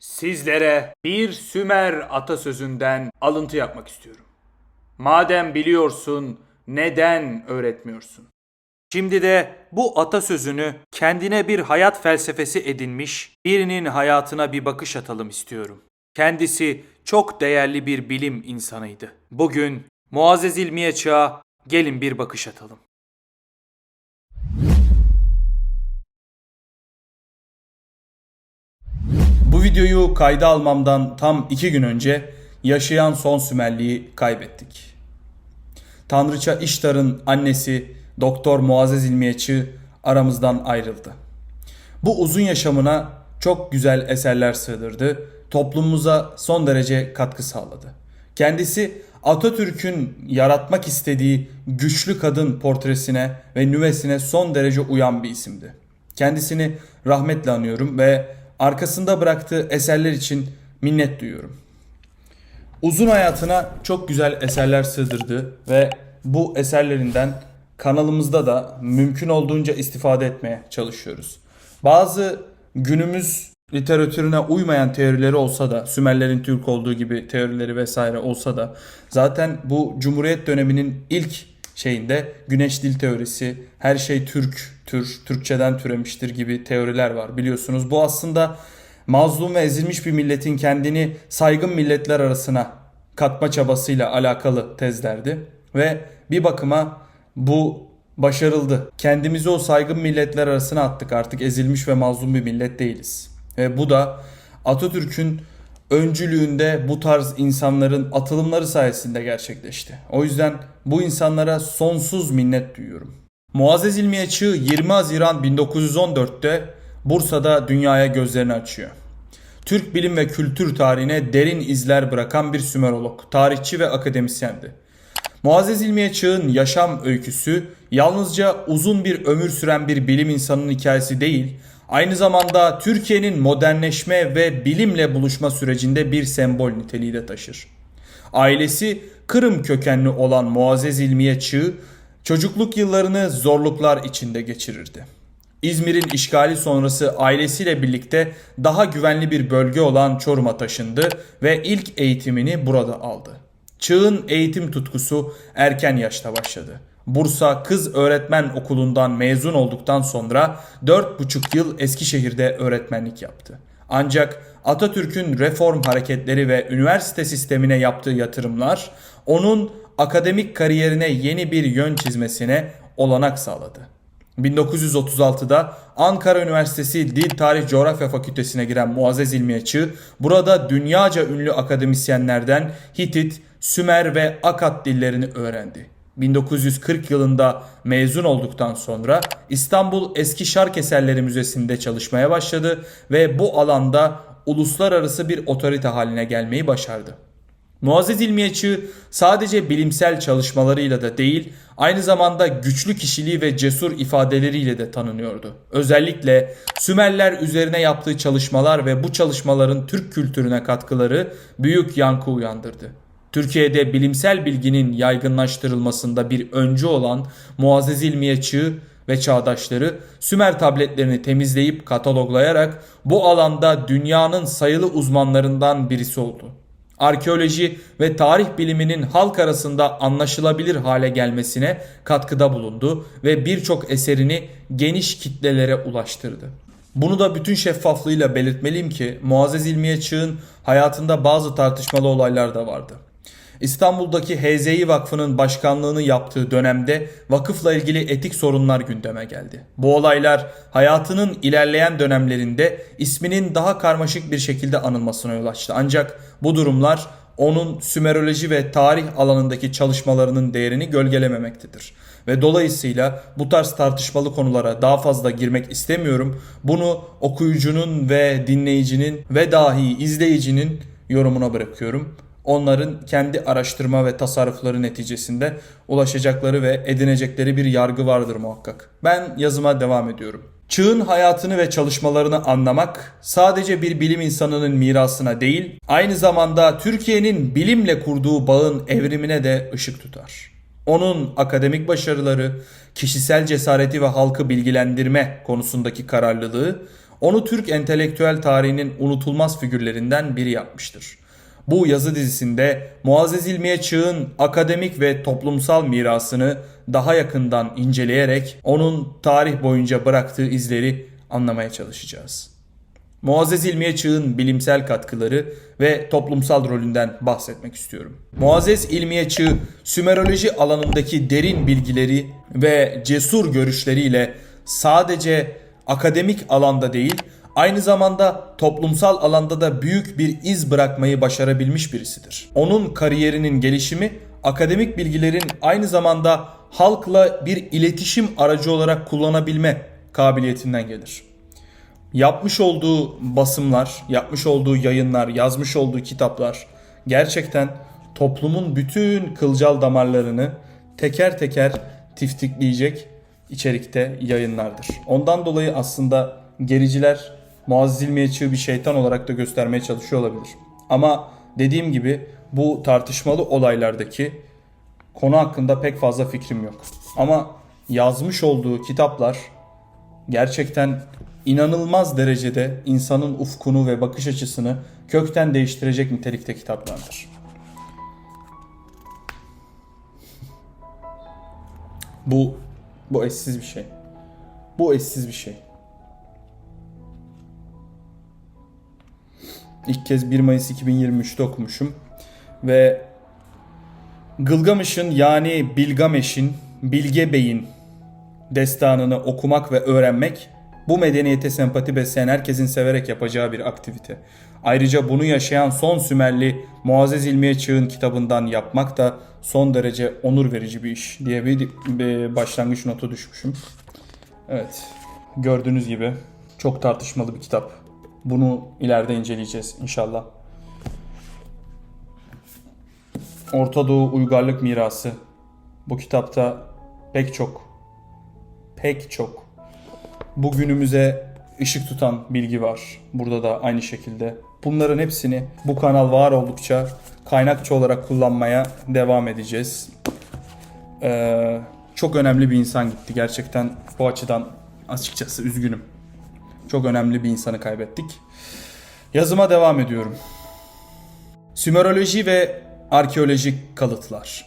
Sizlere bir Sümer atasözünden alıntı yapmak istiyorum. Madem biliyorsun, neden öğretmiyorsun? Şimdi de bu atasözünü kendine bir hayat felsefesi edinmiş birinin hayatına bir bakış atalım istiyorum. Kendisi çok değerli bir bilim insanıydı. Bugün Muazzez İlmiye Çağ'a gelin bir bakış atalım. Videoyu kayda almamdan tam iki gün önce yaşayan son Sümerli'yi kaybettik. Tanrıça İştar'ın annesi Doktor Muazzez İlmiyeçi aramızdan ayrıldı. Bu uzun yaşamına çok güzel eserler sığdırdı, toplumumuza son derece katkı sağladı. Kendisi Atatürk'ün yaratmak istediği güçlü kadın portresine ve nüvesine son derece uyan bir isimdi. Kendisini rahmetle anıyorum ve arkasında bıraktığı eserler için minnet duyuyorum. Uzun hayatına çok güzel eserler sığdırdı ve bu eserlerinden kanalımızda da mümkün olduğunca istifade etmeye çalışıyoruz. Bazı günümüz literatürüne uymayan teorileri olsa da Sümerlerin Türk olduğu gibi teorileri vesaire olsa da zaten bu Cumhuriyet döneminin ilk şeyinde güneş dil teorisi, her şey Türk, tür, Türkçeden türemiştir gibi teoriler var biliyorsunuz. Bu aslında mazlum ve ezilmiş bir milletin kendini saygın milletler arasına katma çabasıyla alakalı tezlerdi. Ve bir bakıma bu başarıldı. Kendimizi o saygın milletler arasına attık artık ezilmiş ve mazlum bir millet değiliz. Ve bu da Atatürk'ün öncülüğünde bu tarz insanların atılımları sayesinde gerçekleşti. O yüzden bu insanlara sonsuz minnet duyuyorum. Muazzez İlmiye Çığ 20 Haziran 1914'te Bursa'da dünyaya gözlerini açıyor. Türk bilim ve kültür tarihine derin izler bırakan bir Sümerolog, tarihçi ve akademisyendi. Muazzez İlmiye Çığ'ın yaşam öyküsü yalnızca uzun bir ömür süren bir bilim insanının hikayesi değil, aynı zamanda Türkiye'nin modernleşme ve bilimle buluşma sürecinde bir sembol niteliği de taşır. Ailesi Kırım kökenli olan Muazzez İlmiye Çığ, çocukluk yıllarını zorluklar içinde geçirirdi. İzmir'in işgali sonrası ailesiyle birlikte daha güvenli bir bölge olan Çorum'a taşındı ve ilk eğitimini burada aldı. Çığ'ın eğitim tutkusu erken yaşta başladı. Bursa Kız Öğretmen Okulu'ndan mezun olduktan sonra 4,5 yıl Eskişehir'de öğretmenlik yaptı. Ancak Atatürk'ün reform hareketleri ve üniversite sistemine yaptığı yatırımlar onun akademik kariyerine yeni bir yön çizmesine olanak sağladı. 1936'da Ankara Üniversitesi Dil Tarih Coğrafya Fakültesine giren Muazzez Çığ, burada dünyaca ünlü akademisyenlerden Hitit, Sümer ve Akat dillerini öğrendi. 1940 yılında mezun olduktan sonra İstanbul Eski Şark Eserleri Müzesi'nde çalışmaya başladı ve bu alanda uluslararası bir otorite haline gelmeyi başardı. Muazzez İlmiye sadece bilimsel çalışmalarıyla da değil, aynı zamanda güçlü kişiliği ve cesur ifadeleriyle de tanınıyordu. Özellikle Sümerler üzerine yaptığı çalışmalar ve bu çalışmaların Türk kültürüne katkıları büyük yankı uyandırdı. Türkiye'de bilimsel bilginin yaygınlaştırılmasında bir öncü olan Muazzez İlmiye Çığ ve çağdaşları Sümer tabletlerini temizleyip kataloglayarak bu alanda dünyanın sayılı uzmanlarından birisi oldu arkeoloji ve tarih biliminin halk arasında anlaşılabilir hale gelmesine katkıda bulundu ve birçok eserini geniş kitlelere ulaştırdı. Bunu da bütün şeffaflığıyla belirtmeliyim ki Muazzez İlmiye Çığ'ın hayatında bazı tartışmalı olaylar da vardı. İstanbul'daki HZİ Vakfı'nın başkanlığını yaptığı dönemde vakıfla ilgili etik sorunlar gündeme geldi. Bu olaylar hayatının ilerleyen dönemlerinde isminin daha karmaşık bir şekilde anılmasına yol açtı. Ancak bu durumlar onun Sümeroloji ve tarih alanındaki çalışmalarının değerini gölgelememektedir. Ve dolayısıyla bu tarz tartışmalı konulara daha fazla girmek istemiyorum. Bunu okuyucunun ve dinleyicinin ve dahi izleyicinin yorumuna bırakıyorum onların kendi araştırma ve tasarrufları neticesinde ulaşacakları ve edinecekleri bir yargı vardır muhakkak. Ben yazıma devam ediyorum. Çığın hayatını ve çalışmalarını anlamak sadece bir bilim insanının mirasına değil, aynı zamanda Türkiye'nin bilimle kurduğu bağın evrimine de ışık tutar. Onun akademik başarıları, kişisel cesareti ve halkı bilgilendirme konusundaki kararlılığı onu Türk entelektüel tarihinin unutulmaz figürlerinden biri yapmıştır. Bu yazı dizisinde Muazzez İlmiye Çığ'ın akademik ve toplumsal mirasını daha yakından inceleyerek onun tarih boyunca bıraktığı izleri anlamaya çalışacağız. Muazzez İlmiye Çığ'ın bilimsel katkıları ve toplumsal rolünden bahsetmek istiyorum. Muazzez İlmiye Çığ, Sümeroloji alanındaki derin bilgileri ve cesur görüşleriyle sadece akademik alanda değil, aynı zamanda toplumsal alanda da büyük bir iz bırakmayı başarabilmiş birisidir. Onun kariyerinin gelişimi akademik bilgilerin aynı zamanda halkla bir iletişim aracı olarak kullanabilme kabiliyetinden gelir yapmış olduğu basımlar, yapmış olduğu yayınlar, yazmış olduğu kitaplar gerçekten toplumun bütün kılcal damarlarını teker teker tiftikleyecek içerikte yayınlardır. Ondan dolayı aslında gericiler Muazzez İlmiye Çığ bir şeytan olarak da göstermeye çalışıyor olabilir. Ama dediğim gibi bu tartışmalı olaylardaki konu hakkında pek fazla fikrim yok. Ama yazmış olduğu kitaplar gerçekten inanılmaz derecede insanın ufkunu ve bakış açısını kökten değiştirecek nitelikte kitaplardır. Bu bu eşsiz bir şey. Bu eşsiz bir şey. İlk kez 1 Mayıs 2023'te okumuşum ve Gılgamış'ın yani Bilgameş'in, Bilge Bey'in destanını okumak ve öğrenmek bu medeniyete sempati besleyen herkesin severek yapacağı bir aktivite. Ayrıca bunu yaşayan son Sümerli Muazzez İlmiye Çığ'ın kitabından yapmak da son derece onur verici bir iş diye bir, bir başlangıç notu düşmüşüm. Evet gördüğünüz gibi çok tartışmalı bir kitap. Bunu ileride inceleyeceğiz inşallah. Orta Doğu uygarlık mirası. Bu kitapta pek çok pek çok bugünümüze ışık tutan bilgi var. Burada da aynı şekilde. Bunların hepsini bu kanal var oldukça kaynakçı olarak kullanmaya devam edeceğiz. Ee, çok önemli bir insan gitti. Gerçekten bu açıdan açıkçası üzgünüm. Çok önemli bir insanı kaybettik. Yazıma devam ediyorum. Sümeroloji ve arkeolojik kalıtlar.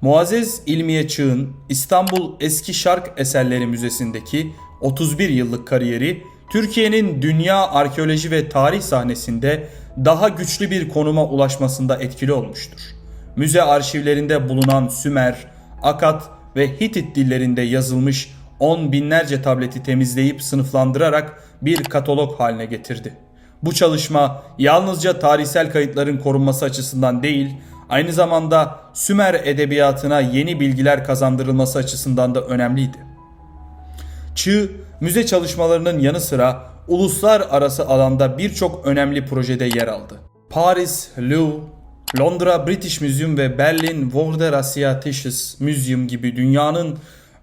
Muazzez İlmiye Çığ'ın İstanbul Eski Şark Eserleri Müzesi'ndeki 31 yıllık kariyeri Türkiye'nin dünya arkeoloji ve tarih sahnesinde daha güçlü bir konuma ulaşmasında etkili olmuştur. Müze arşivlerinde bulunan Sümer, Akat ve Hitit dillerinde yazılmış on binlerce tableti temizleyip sınıflandırarak bir katalog haline getirdi. Bu çalışma yalnızca tarihsel kayıtların korunması açısından değil, aynı zamanda Sümer edebiyatına yeni bilgiler kazandırılması açısından da önemliydi. Çığ, müze çalışmalarının yanı sıra uluslararası alanda birçok önemli projede yer aldı. Paris, Louvre, Londra British Museum ve Berlin Vorderasiatisches Museum gibi dünyanın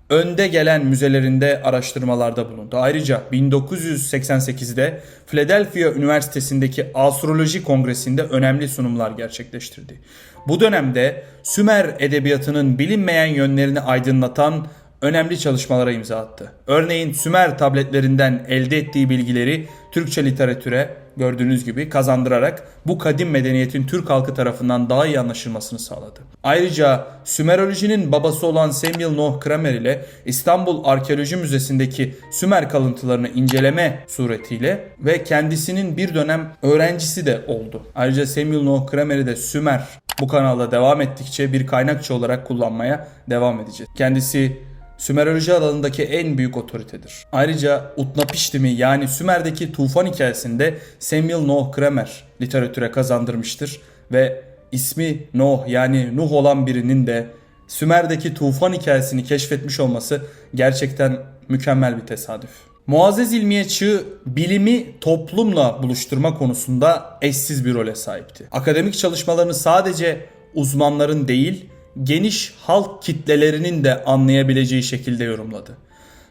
önde gelen müzelerinde araştırmalarda bulundu. Ayrıca 1988'de Philadelphia Üniversitesi'ndeki Astroloji Kongresi'nde önemli sunumlar gerçekleştirdi. Bu dönemde Sümer edebiyatının bilinmeyen yönlerini aydınlatan önemli çalışmalara imza attı. Örneğin Sümer tabletlerinden elde ettiği bilgileri Türkçe literatüre gördüğünüz gibi kazandırarak bu kadim medeniyetin Türk halkı tarafından daha iyi anlaşılmasını sağladı. Ayrıca Sümerolojinin babası olan Samuel Noah Kramer ile İstanbul Arkeoloji Müzesi'ndeki Sümer kalıntılarını inceleme suretiyle ve kendisinin bir dönem öğrencisi de oldu. Ayrıca Samuel Noah Kramer'i de Sümer bu kanalda devam ettikçe bir kaynakçı olarak kullanmaya devam edeceğiz. Kendisi Sümeroloji alanındaki en büyük otoritedir. Ayrıca Utnapiştim'i yani Sümer'deki tufan hikayesinde Samuel Noah Kramer literatüre kazandırmıştır ve ismi Noah yani Nuh olan birinin de Sümer'deki tufan hikayesini keşfetmiş olması gerçekten mükemmel bir tesadüf. Muazzez İlmiye Çığ bilimi toplumla buluşturma konusunda eşsiz bir role sahipti. Akademik çalışmalarını sadece uzmanların değil, geniş halk kitlelerinin de anlayabileceği şekilde yorumladı.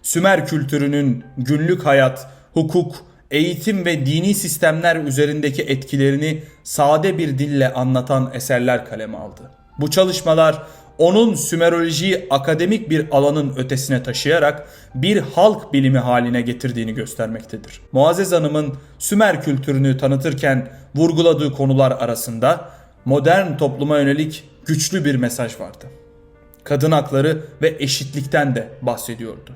Sümer kültürünün günlük hayat, hukuk, eğitim ve dini sistemler üzerindeki etkilerini sade bir dille anlatan eserler kaleme aldı. Bu çalışmalar onun Sümerolojiyi akademik bir alanın ötesine taşıyarak bir halk bilimi haline getirdiğini göstermektedir. Muazzez Hanım'ın Sümer kültürünü tanıtırken vurguladığı konular arasında modern topluma yönelik güçlü bir mesaj vardı. Kadın hakları ve eşitlikten de bahsediyordu.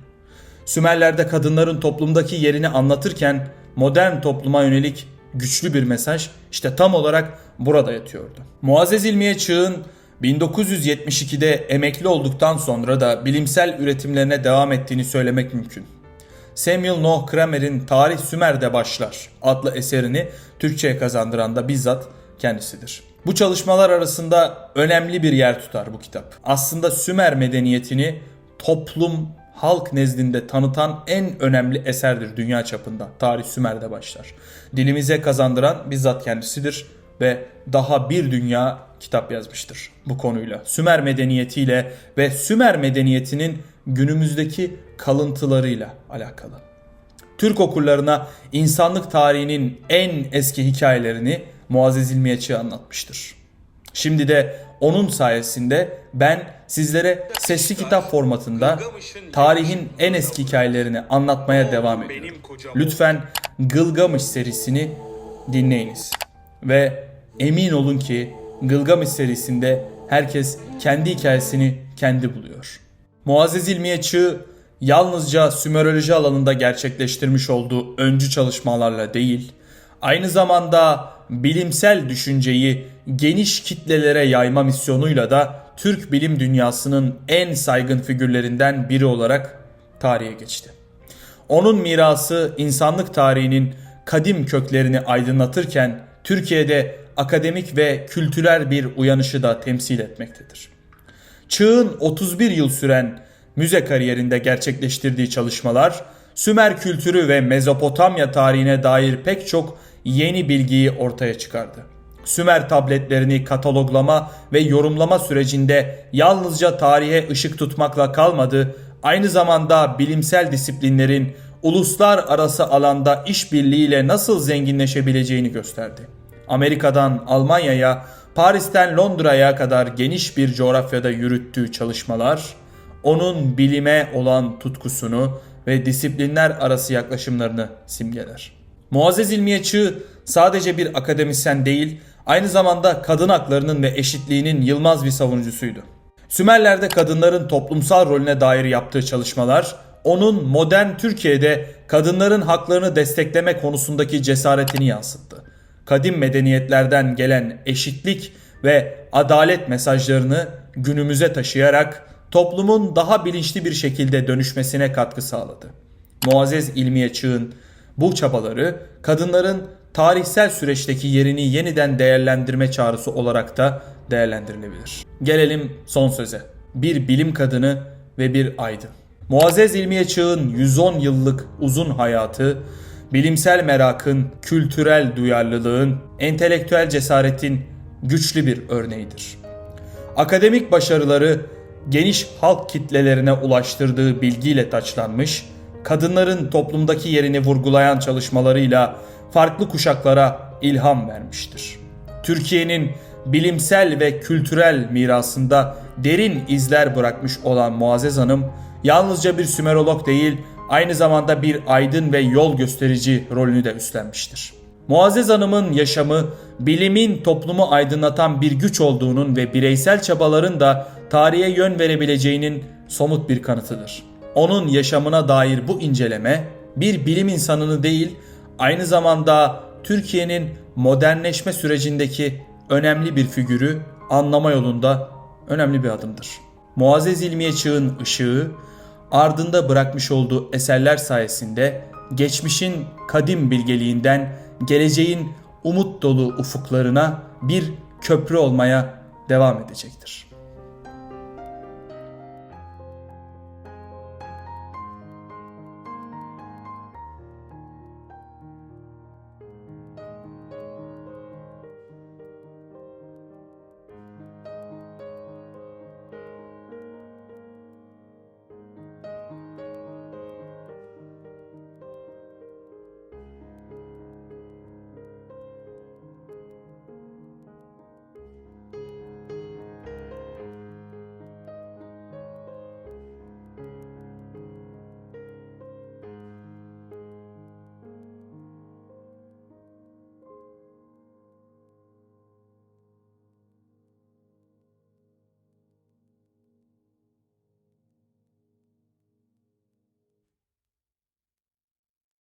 Sümerler'de kadınların toplumdaki yerini anlatırken modern topluma yönelik güçlü bir mesaj işte tam olarak burada yatıyordu. Muazzez İlmiye Çığ'ın 1972'de emekli olduktan sonra da bilimsel üretimlerine devam ettiğini söylemek mümkün. Samuel Noah Kramer'in Tarih Sümer'de Başlar adlı eserini Türkçe'ye kazandıran da bizzat kendisidir. Bu çalışmalar arasında önemli bir yer tutar bu kitap. Aslında Sümer medeniyetini toplum, halk nezdinde tanıtan en önemli eserdir dünya çapında. Tarih Sümer'de başlar. Dilimize kazandıran bizzat kendisidir ve daha bir dünya kitap yazmıştır bu konuyla. Sümer medeniyetiyle ve Sümer medeniyetinin günümüzdeki kalıntılarıyla alakalı. Türk okurlarına insanlık tarihinin en eski hikayelerini Muazzez İlmiyeçi anlatmıştır. Şimdi de onun sayesinde ben sizlere sesli kitap formatında tarihin en eski hikayelerini anlatmaya devam ediyorum. Lütfen Gılgamış serisini dinleyiniz. Ve emin olun ki Gılgamış serisinde herkes kendi hikayesini kendi buluyor. Muazzez İlmiye yalnızca Sümeroloji alanında gerçekleştirmiş olduğu öncü çalışmalarla değil, aynı zamanda bilimsel düşünceyi geniş kitlelere yayma misyonuyla da Türk bilim dünyasının en saygın figürlerinden biri olarak tarihe geçti. Onun mirası insanlık tarihinin kadim köklerini aydınlatırken Türkiye'de akademik ve kültürel bir uyanışı da temsil etmektedir. Çığ'ın 31 yıl süren müze kariyerinde gerçekleştirdiği çalışmalar Sümer kültürü ve Mezopotamya tarihine dair pek çok yeni bilgiyi ortaya çıkardı. Sümer tabletlerini kataloglama ve yorumlama sürecinde yalnızca tarihe ışık tutmakla kalmadı, aynı zamanda bilimsel disiplinlerin uluslararası alanda işbirliğiyle nasıl zenginleşebileceğini gösterdi. Amerika'dan Almanya'ya, Paris'ten Londra'ya kadar geniş bir coğrafyada yürüttüğü çalışmalar, onun bilime olan tutkusunu ve disiplinler arası yaklaşımlarını simgeler. Muazzez İlmiye Çığ sadece bir akademisyen değil, aynı zamanda kadın haklarının ve eşitliğinin yılmaz bir savunucusuydu. Sümerler'de kadınların toplumsal rolüne dair yaptığı çalışmalar, onun modern Türkiye'de kadınların haklarını destekleme konusundaki cesaretini yansıttı. Kadim medeniyetlerden gelen eşitlik ve adalet mesajlarını günümüze taşıyarak toplumun daha bilinçli bir şekilde dönüşmesine katkı sağladı. Muazzez İlmiye Çığ'ın bu çabaları kadınların tarihsel süreçteki yerini yeniden değerlendirme çağrısı olarak da değerlendirilebilir. Gelelim son söze. Bir bilim kadını ve bir aydın. Muazzez İlmiye Çığ'ın 110 yıllık uzun hayatı, bilimsel merakın, kültürel duyarlılığın, entelektüel cesaretin güçlü bir örneğidir. Akademik başarıları geniş halk kitlelerine ulaştırdığı bilgiyle taçlanmış, kadınların toplumdaki yerini vurgulayan çalışmalarıyla farklı kuşaklara ilham vermiştir. Türkiye'nin bilimsel ve kültürel mirasında derin izler bırakmış olan Muazzez Hanım, yalnızca bir Sümerolog değil, aynı zamanda bir aydın ve yol gösterici rolünü de üstlenmiştir. Muazzez Hanım'ın yaşamı bilimin toplumu aydınlatan bir güç olduğunun ve bireysel çabaların da tarihe yön verebileceğinin somut bir kanıtıdır. Onun yaşamına dair bu inceleme bir bilim insanını değil, aynı zamanda Türkiye'nin modernleşme sürecindeki önemli bir figürü anlama yolunda önemli bir adımdır. Muazzez İlmiye Çığ'ın ışığı ardında bırakmış olduğu eserler sayesinde geçmişin kadim bilgeliğinden geleceğin umut dolu ufuklarına bir köprü olmaya devam edecektir.